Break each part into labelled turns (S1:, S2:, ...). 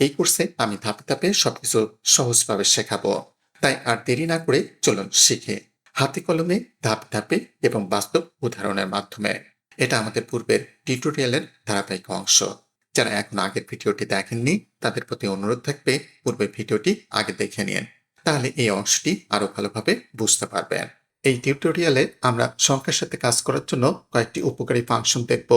S1: এই কোর্সে আমি ধাপে ধাপে সবকিছু সহজভাবে শেখাবো। তাই আর দেরি না করে চলুন শিখে। হাতে কলমে ধাপে ধাপে এবং বাস্তব উদাহরণের মাধ্যমে। এটা আমাদের পূর্বের টিউটোরিয়ালের ধারাবাহিক অংশ। যারা এখন আগের ভিডিওটি দেখেননি, তাদের প্রতি অনুরোধ থাকবে পূর্বের ভিডিওটি আগে দেখে নিন। তাহলে এই অংশটি আরও ভালোভাবে বুঝতে পারবেন। এই টিউটোরিয়ালে আমরা সংখ্যার সাথে কাজ করার জন্য কয়েকটি উপকারী ফাংশন দেখব।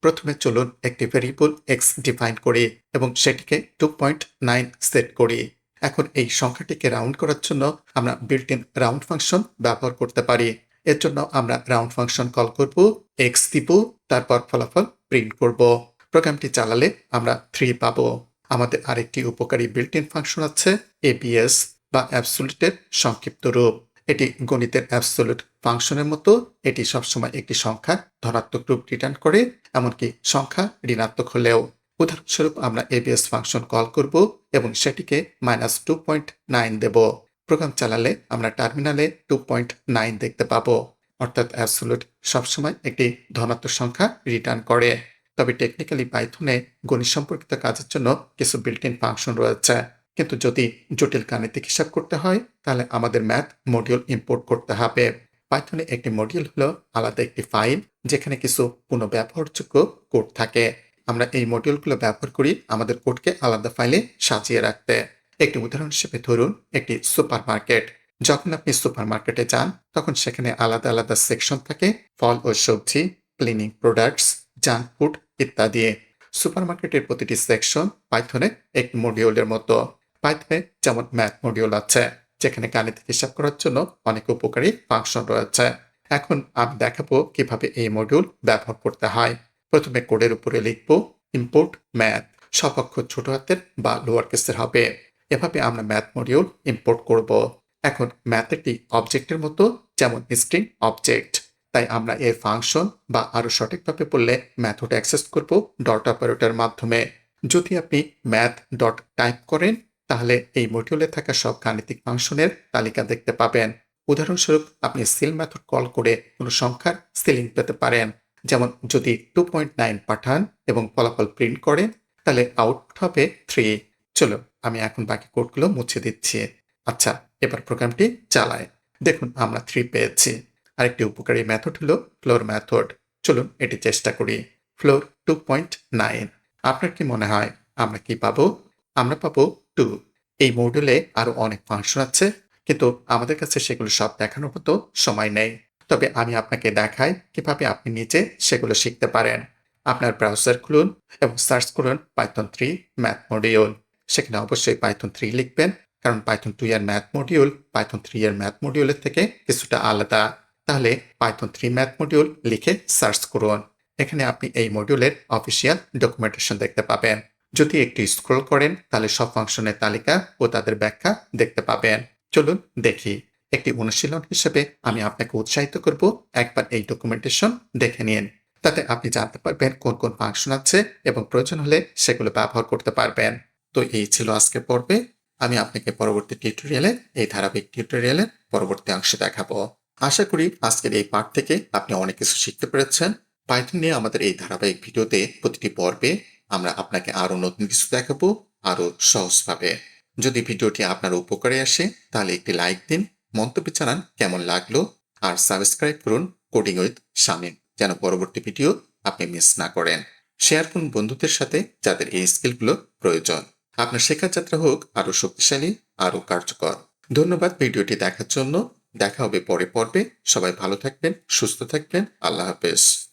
S1: প্রথমে চলুন একটি ভেরিয়েবল এক্স ডিফাইন করি এবং সেটিকে টু পয়েন্ট নাইন সেট করি। এখন এই সংখ্যাটিকে রাউন্ড করার জন্য আমরা বিল্ট ইন রাউন্ড ফাংশন ব্যবহার করতে পারি। এর জন্য আমরা রাউন্ড ফাংশন কল করব এক্স দিব, তারপর ফলাফল প্রিন্ট করব। প্রোগ্রামটি চালালে আমরা থ্রি পাবো। আমাদের আরেকটি উপকারী বিল্ট ইন ফাংশন আছে এবিএস বা অ্যাবসুলিটের সংক্ষিপ্ত রূপ। এটি গণিতের অ্যাবসোলিউট ফাংশনের মতো। এটি সবসময় একটি সংখ্যা ধনাত্মক রূপ রিটার্ন করে, এমনকি সংখ্যা ঋণাত্মক হলেও। উদাহরণস্বরূপ আমরা এবিএস ফাংশন কল করব এবং সেটিকে মাইনাস টু পয়েন্ট নাইন দেব। প্রোগ্রাম চালালে আমরা টার্মিনালে টু পয়েন্ট নাইন দেখতে পাবো। অর্থাৎ অ্যাবসোলিউট সবসময় একটি ধনাত্মক সংখ্যা রিটার্ন করে। তবে টেকনিক্যালি পাইথনে গণিত সম্পর্কিত কাজের জন্য কিছু বিল্ট ইন ফাংশন রয়েছে। কিন্তু যদি জটিল গাণিতিক হিসাব করতে হয়, তাহলে আমাদের ম্যাথ মডিউল ইম্পোর্ট করতে হবে। পাইথনে একটি মডিউল হলো আলাদা একটি ফাইল যেখানে কিছু পুনঃব্যবহারযোগ্য কোড থাকে। আমরা এই মডিউলগুলো ব্যবহার করি আমাদের কোডকে আলাদা ফাইলে সাজিয়ে রাখতে। একটি উদাহরণ হিসেবে ধরুন, একটি সুপার মার্কেট যখন আপনি সুপার মার্কেটে যান, তখন সেখানে আলাদা আলাদা সেকশন থাকে, ফল ও সবজি ক্লিনিং প্রোডাক্টস জাঙ্ক ফুড ইত্যাদি। সুপার মার্কেটের প্রতিটি সেকশন পাইথনে একটি মডিউলের মতো। পাইথনে যেমন ম্যাথ মডিউল আছে, যেখানে গাণিতিক হিসাব করার জন্য অনেক উপকারী ফাংশন রয়েছে। এখন আমি দেখাবো কীভাবে এই মডিউল ব্যবহার করতে হয়। প্রথমে কোডের উপরে লিখব ইম্পোর্ট ম্যাথ সব অক্ষর ছোট হাতের বা লোয়ার কেসের হবে। এভাবে আমরা ম্যাথ মডিউল ইম্পোর্ট করব। এখন ম্যাথ একটি অবজেক্টের মতো, যেমন স্ট্রিং অবজেক্ট তাই আমরা এর ফাংশন বা আরও সঠিকভাবে বললে ম্যাথড অ্যাক্সেস করব ডট অপারেটর মাধ্যমে। যদি আপনি ম্যাথ ডট টাইপ করেন তাহলে এই মডিউলে থাকা সব গাণিতিক ফাংশনের তালিকা দেখতে পাবেন। উদাহরণস্বরূপ, আপনি সিল মেথড কল করে কোনো সংখ্যার সিলিং পেতে পারেন। যেমন, যদি টু পয়েন্ট নাইন পাঠান এবং ফলাফল প্রিন্ট করেন, তাহলে আউটপুট হবে থ্রি চলো আমি এখন বাকি কোডগুলো মুছে দিচ্ছি। আচ্ছা এবার প্রোগ্রামটি চালায় দেখুন, আমরা থ্রি পেয়েছি। আরেকটি উপকারী মেথড হলো ফ্লোর মেথড চলুন, এটি চেষ্টা করি। ফ্লোর টু পয়েন্ট নাইন আপনার কি মনে হয়, আমরা কি পাবো? আমরা পাবো টু এই মডিউলে আরও অনেক ফাংশন আছে, কিন্তু আমাদের কাছে সেগুলো সব দেখানোর মতো সময় নেই। তবে আমি আপনাকে দেখাই কীভাবে আপনি নিজে সেগুলো শিখতে পারেন। আপনার ব্রাউজার খুলুন এবং সার্চ করুন পাইথন থ্রি ম্যাথ মডিউল সেখানে অবশ্যই পাইথন থ্রি লিখবেন, কারণ পাইথন টু এর ম্যাথ মডিউল পাইথন থ্রি এর ম্যাথ মডিউলের থেকে কিছুটা আলাদা। তাহলে পাইথন থ্রি ম্যাথ মডিউল লিখে সার্চ করুন। এখানে আপনি এই মডিউলের অফিসিয়াল ডকুমেন্টেশন দেখতে পাবেন। যদি একটি স্ক্রল করেন, তাহলে সব ফাংশনের তালিকা ও তাদের ব্যাখ্যা দেখতে পাবেন। চলুন দেখি। একটি অনুশীলন হিসেবে আমি আপনাকে উৎসাহিত করব। একবার এই ডকুমেন্টেশন দেখে নিন। তাতে আপনি জানতে পারবেন কোন কোন ফাংশন আছে এবং প্রয়োজন হলে সেগুলো ব্যবহার করতে পারবেন। তো এই ছিল আজকের পর্বে। আমি আপনাকে পরবর্তী টিউটোরিয়ালে এই ধারাবাহিক টিউটোরিয়ালের পরবর্তী অংশে দেখাবো। আশা করি আজকের এই পাঠ থেকে আপনি অনেক কিছু শিখতে পেরেছেন। পাইথন নিয়ে আমাদের এই ধারাবাহিক ভিডিওতে প্রতিটি পর্বে আমরা আপনাকে আরও নতুন কিছু দেখাবো আরও সহজভাবে। যদি ভিডিওটি আপনার উপকারে আসে, তাহলে একটি লাইক দিন, মন্তব্য জানান কেমন লাগল, আর সাবস্ক্রাইব করুন কোডিং উইথ শামিম, যেন পরবর্তী ভিডিও আপনি মিস না করেন। শেয়ার করুন বন্ধুদের সাথে যাদের এই স্কিলগুলো প্রয়োজন। আপনার শেখার যাত্রা হোক আরও শক্তিশালী, আরও কার্যকর। ধন্যবাদ ভিডিওটি দেখার জন্য। দেখা হবে পরে পর্বে। সবাই ভালো থাকবেন, সুস্থ থাকবেন। আল্লাহ হাফেজ।